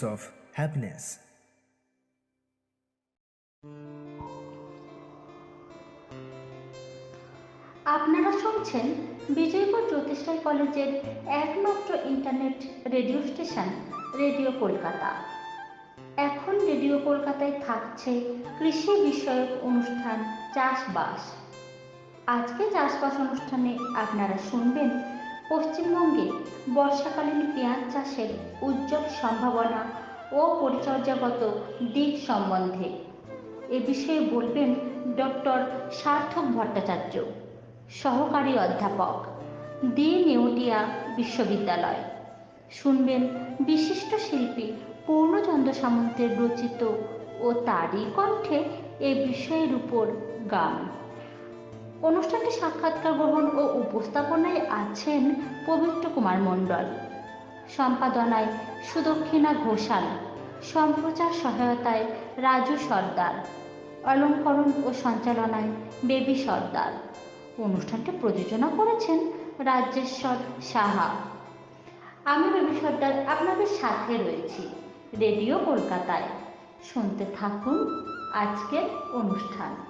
dose of happiness. আপনারা শুনছেন বিজয়পুর জ্যোতিষরাই কলেজের একমাত্র internet radio station radio Kolkata এখন রেডিও কলকাতায় থাকছে কৃষি বিষয়ক অনুষ্ঠান, চাষবাস আজকে চাষবাস অনুষ্ঠানে আপনারা শুনবেন পশ্চিমবঙ্গে বর্ষাকালীন পেঁয়াজ চাষের উজ্জ্বল সম্ভাবনা ও পরিচর্যাগত দিক সম্বন্ধে। এ বিষয়ে বলবেন ডক্টর সার্থক ভট্টাচার্য, সহকারী অধ্যাপক, দি নেউটিয়া বিশ্ববিদ্যালয়। শুনবেন বিশিষ্ট শিল্পী পূর্ণচন্দ্র সামন্তের রচিত ও তারই কণ্ঠে এ বিষয়ের উপর গান। অনুষ্ঠানটি সাক্ষাৎকার গ্রহণ ও উপস্থাপনায় আছেন পবিত্র কুমার মণ্ডল। সম্পাদনায় সুদক্ষিণা ঘোষাল, সম্প্রচার সহায়তায় রাজু সর্দার, অলঙ্করণ ও সঞ্চালনায় বেবি সর্দার। অনুষ্ঠানটি প্রযোজনা করেছেন রাজ্যেশ্বর সাহা। আমি বেবি সর্দার আপনাদের সাথে রয়েছি রেডিও কলকাতায়। শুনতে থাকুন আজকের অনুষ্ঠান।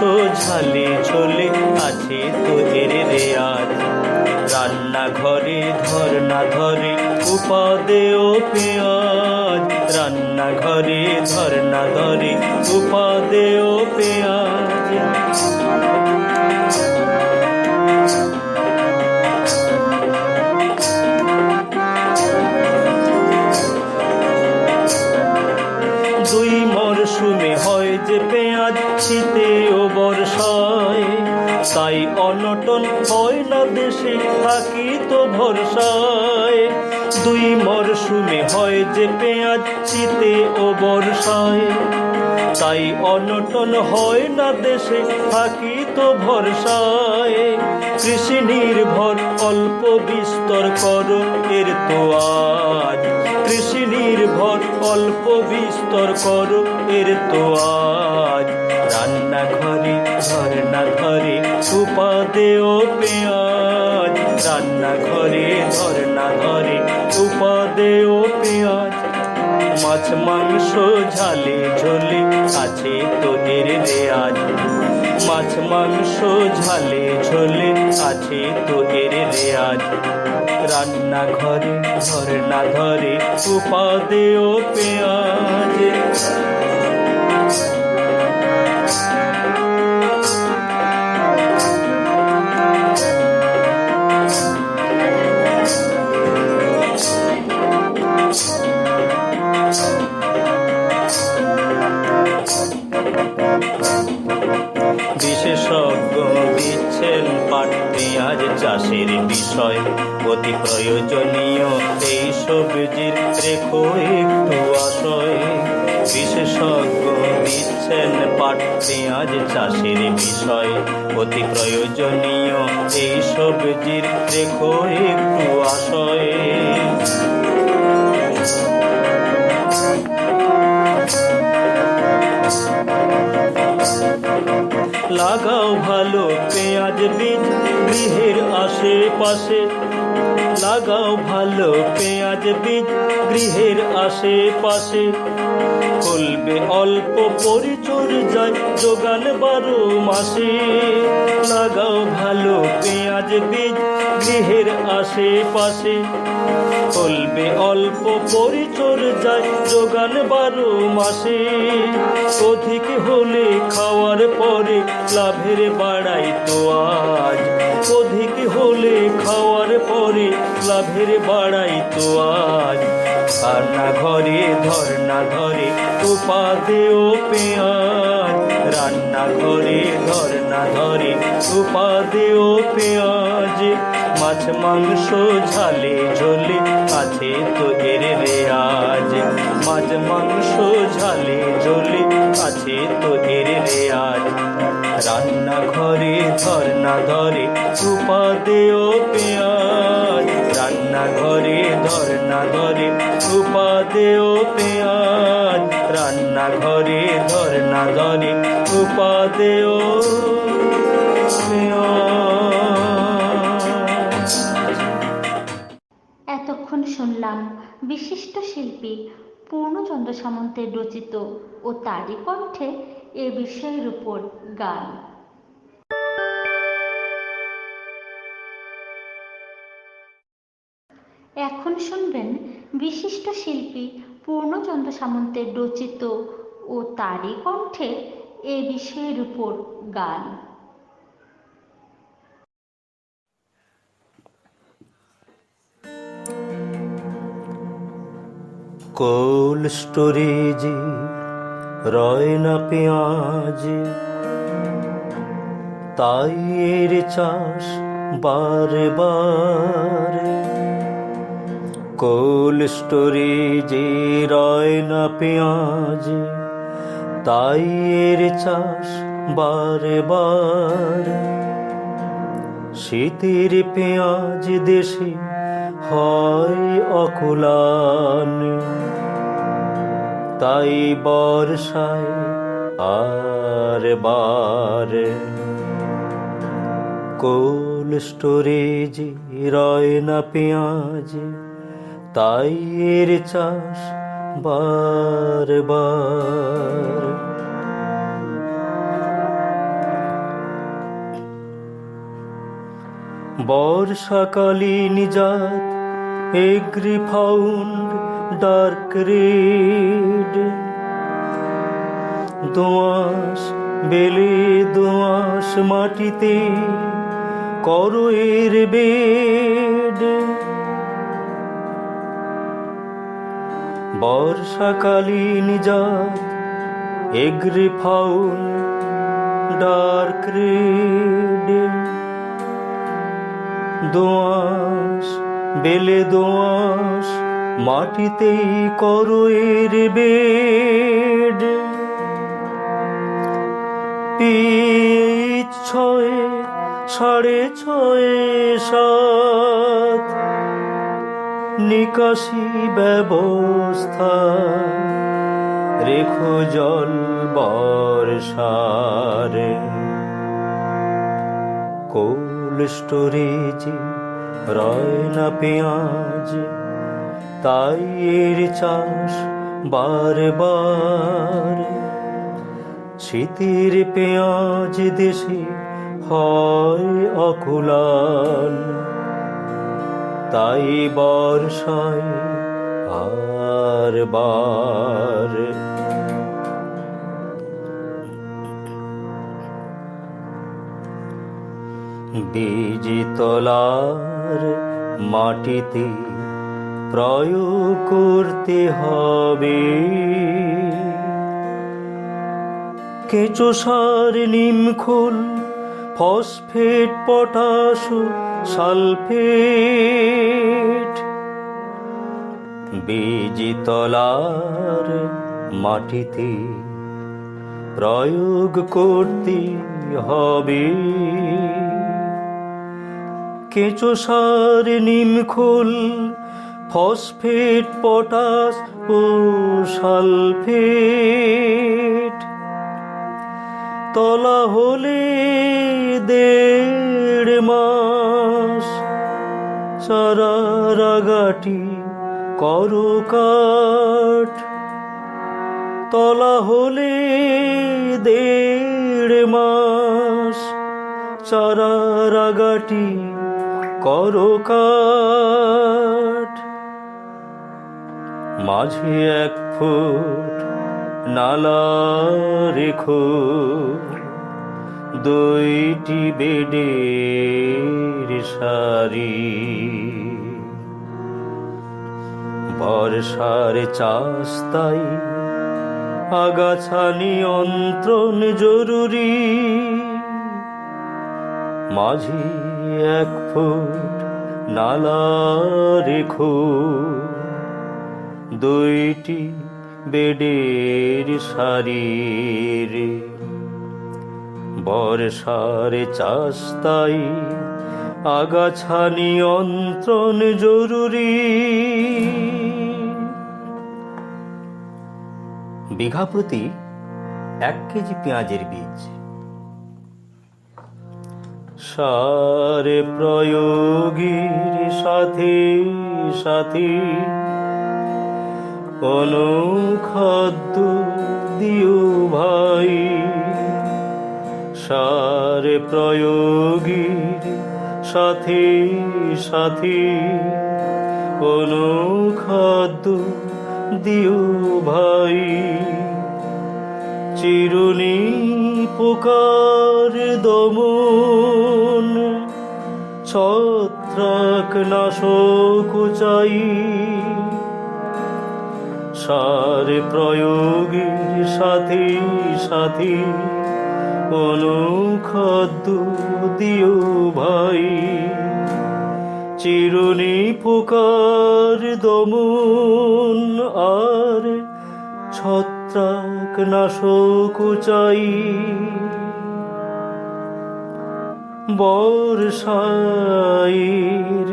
মাংস ঝালে ঝোলে আছে তো এর রেয়াজ। রান্নাঘরে ধরনা ধরে উপাদে ও পেঁয়াজ। রান্নাঘরে ধরনা ধরে উপাদে ও পেঁয়াজ। তাই অনটন হয় না দেশে, থাকি তো ভরসায়। দুই মরশুমে হয় যে পেঁয়াজ শীতে ও বর্ষায়। তাই অনটন হয় না দেশে, থাকি তো ভরসায়। কৃষি নির্ভর, অল্প বিস্তর কর, এর তো আজ। কৃষি নির্ভর, অল্প বিস্তর কর, এর তো আজ। ধরনা ঘরে উপাদে ও পেঁয়াজ। রান্নাঘরে ধরনা ঘরে উপাদে ও পেঁয়াজ। মাছ, মাংস, ঝালে, ঝোলে আছে তো এর রেয়াজ। মাছ, মাংস, ঝালে, ঝোলে আছে তো এর রেয়াজ। রান্নাঘরে ধরে না ধরে উপাদে ও পেঁয়াজ। সবজির রেখো একটু আশয় পেঁয়াজ চাষের বিষয়। অতি প্রয়োজনীয় এই সবজির রেখো একটু আশয় লাগাও ভালো পেঁয়াজ বীজ, গৃহের আশেপাশে লাগাও ভালো পেঁয়াজ বীজ গৃহের আশেপাশে। ফলবে অল্প পরিচর্যায় যোগান বারো মাসে। লাগাও ভালো পেঁয়াজ বীজ গৃহের আশেপাশে। চলবে অল্প পরিচর্যায় যোগান বারো মাসে। অধিক হলে খাওয়ার পরে লাভের বাড়াই তো আজ। অধিক হলে খাওয়ার পরে লাভের বাড়াই তো আজ। রান্না ঘরে, ধর্না ধরে উপাদেও পেঁয়াজ রান্না ঘরে, ধর্না ধরে উপাদেও পেঁয়াজ মাছ, মাংস, ঝালে, ঝোলে, আছে তো এর রেয়াজ। মাছ, মাংস, ঝালে, ঝোলে, আছে তো এর রেয়াজ। রান্না ঘরে, ধর্না ধরে উপাদেও পেঁয়াজ রান্না ঘরে ধর্না ধরে উপাদেও পেঁয়াজ রান্না ঘরে ধর্না ধরে উপাদেও এতক্ষণ শুনলাম বিশিষ্ট শিল্পী পূর্ণচন্দ্র সামন্তের রচিত ও তারই কণ্ঠে এ বিষয়ের উপর গান। এখন শুনবেন বিশিষ্ট শিল্পী পূর্ণচন্দ্র সামন্তের রচিত ও তারই কণ্ঠে এ বিষয়ের উপর গান। কোল স্টোরেজে রয় না পেঁয়াজ তাই এর চাষ বারে বারে কোল স্টোরেজে রয় না পেঁয়াজ, তাই এর চাষ বারে বারে শীতের পেঁয়াজ দেশে হয় অকুলান, তাই বর্ষায় আর বার। কোল স্টোরেজ রয় না পেঁয়াজ তাই চাষ বার বার। বর্ষাকালীন জাত এগ্রি ফাউন্ড ডার্ক রেড। দোঁয়াশ, বেলে দোঁয়াশ মাটিতে করো এর বেড। বর্ষাকালীন জাত এগ্রি ফাউন্ড ডার্ক রেড দোঁয়াশ, বেলে দোঁয়াশ, মাটিতেই করো এর বেড। পিচ ছয়ে, সাড়ে ছয়ে সাত। নিকাশি ব্যবস্থা। রেখো জল বর্ষারে। কোল স্টোরেজে রয় না পেঁয়াজ, তাই এর চাষ বার বার শীতের পেঁয়াজ দেশে হয় অকুলাল। তাই বর্ষায় আর বার। বীজ তলার মাটিতে প্রয়োগ করতে হবে। কেঁচো সার নিমখোল ফসফেট পটাশ সালফেট। বীজ তলার মাটিতে প্রয়োগ করতে হবে। কেঁচো সার নিমখোল ফসফেট, পটাশ ও সালফেট। তলা হলে দেড় মাস। চারাগাটি করো কাঠ। তলা হলে দেড় মাস। চারাগাটি করো কাঠ। মাঝে এক ফুট নালা রেখো, দুইটি বেডের সারি। বর্ষার চাষ তাই আগাছা নিয়ন্ত্রণ জরুরি। মাঝে এক ফুট নালা রেখো, দুইটি বেডের সারির বর্ষার চাষ তাই আগাছা নিয়ন্ত্রণ জরুরি। বিঘা প্রতি এক কেজি পেঁয়াজের বীজ। সার প্রয়োগীর সাথে সাথে অনুখাদ্য দিও ভাই, সার প্রয়োগীর সাথে সাথে। অনুখাদ্য দিও ভাই, চিরুনি পোকার দমন ছত্রাক নাশক চাই। সার প্রয়োগের সাথে সাথে অনুখাদ্য দিও ভাই। চিরুনি পোকার দমন আর ছত্রাক নাশক চাই। বর্ষায়ের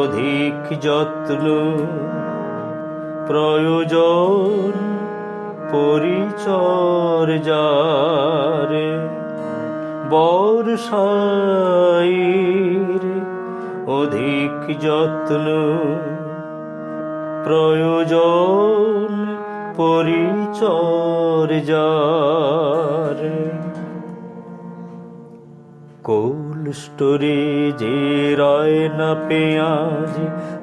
অধিক যত্ন প্রয়োজন পরিচর্যার বর্ষায়ের অধিক যত্ন প্রয়োজন পরিচর্যার কোল্ড স্টোরেজে রয় না পেঁয়াজ,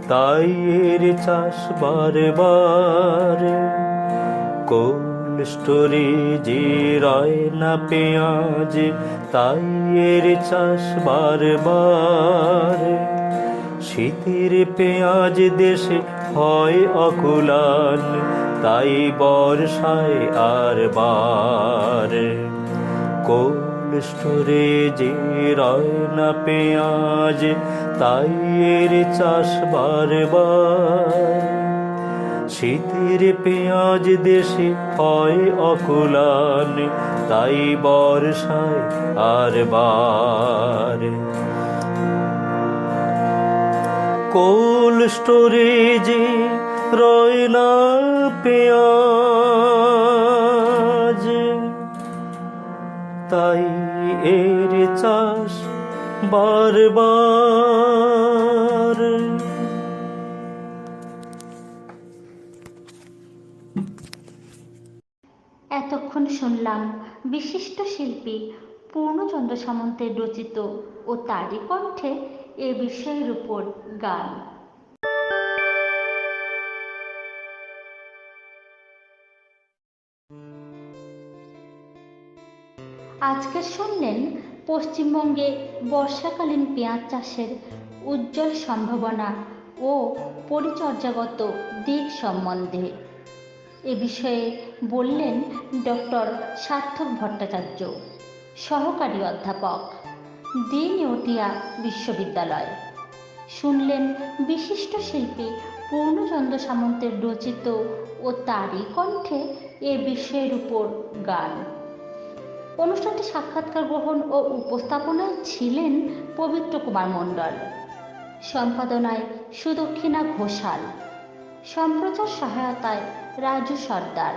তাই এর চাষ বারবার। কোল্ড স্টোরেজে রয় না পেঁয়াজ, তাই এর চাষ বারবার। শীতের পেঁয়াজ দেশে হয় অকুলান, তাই বর্ষায় আর বার। কোল্ড স্টোরেজে রয় না পেঁয়াজ, তাই এর চাষ বারবার। শীতের পেঁয়াজ দেশে হয় অকুলান, তাই বর্ষায় আর বার। কোল্ড স্টোরেজে রয় না পেঁয়াজ তাই এর চাষ বারবার। এতক্ষণ শুনলাম বিশিষ্ট শিল্পী পূর্ণচন্দ্র সামন্তের রচিত ও তারই কণ্ঠে এ বিষয়ের উপর গান। আজকে শুনলেন পশ্চিমবঙ্গে বর্ষাকালীন পেঁয়াজ চাষের উজ্জ্বল সম্ভাবনা ও পরিচর্যাগত দিক সম্বন্ধে। এ বিষয়ে বললেন ডক্টর সার্থক ভট্টাচার্য, সহকারী অধ্যাপক দি নেওটিয়া বিশ্ববিদ্যালয়। শুনলেন বিশিষ্ট শিল্পী পূর্ণচন্দ্র সামন্তের রচিত ও তারই কণ্ঠে এ বিষয়ের উপর গান। অনুষ্ঠানটি সাক্ষাৎকার গ্রহণ ও উপস্থাপনায় ছিলেন পবিত্র কুমার মণ্ডল। সম্পাদনায় সুদক্ষিণা ঘোষাল। সম্প্রচার সহায়তায় রাজু সর্দার।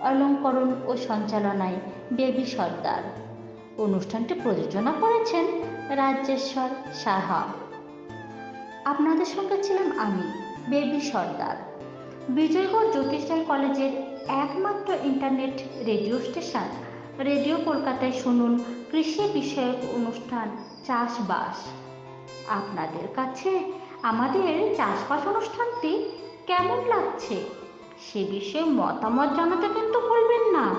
অলঙ্করণ ও সঞ্চালনায় বেবি সর্দার। অনুষ্ঠানটি প্রযোজনা করেছেন রাজ্যেশ্বর সাহা। আপনাদের সঙ্গে ছিলাম আমি, বেবি সর্দার। বিজয়গড় জ্যোতিষরায় কলেজের একমাত্র ইন্টারনেট রেডিও স্টেশন। রেডিও কলকাতায় শুনুন কৃষি বিষয়ক অনুষ্ঠান, চাষবাস। আপনাদের কাছে আমাদের চাষবাস অনুষ্ঠানটি কেমন লাগছে? সে বিষয়ে মতামত জানাতে কিন্তু ভুলবেন না।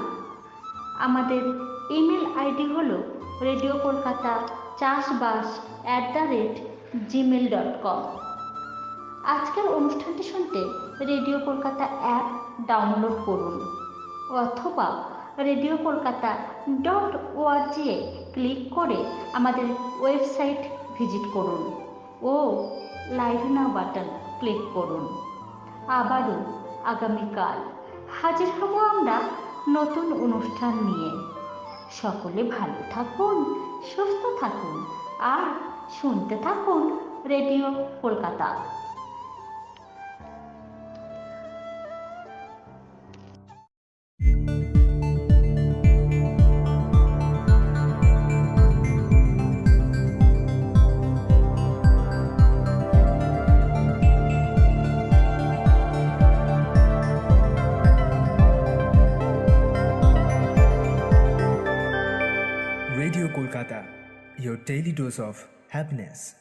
আমাদের ইমেল আইডি হলো রেডিও কলকাতা চাষবাস at the rate Gmail dot com আজকের অনুষ্ঠানটি শুনতে রেডিও কলকাতা অ্যাপ ডাউনলোড করুন অথবা রেডিও কলকাতা ডট ওআরজিয়ে ক্লিক করে আমাদের ওয়েবসাইট ভিজিট করুন ও লাইভ নাও বাটন ক্লিক করুন। আবারও আগামীকাল হাজির হব আমরা নতুন অনুষ্ঠান নিয়ে। সকলে ভালো থাকুন, সুস্থ থাকুন আর শুনতে থাকুন রেডিও কলকাতা of happiness.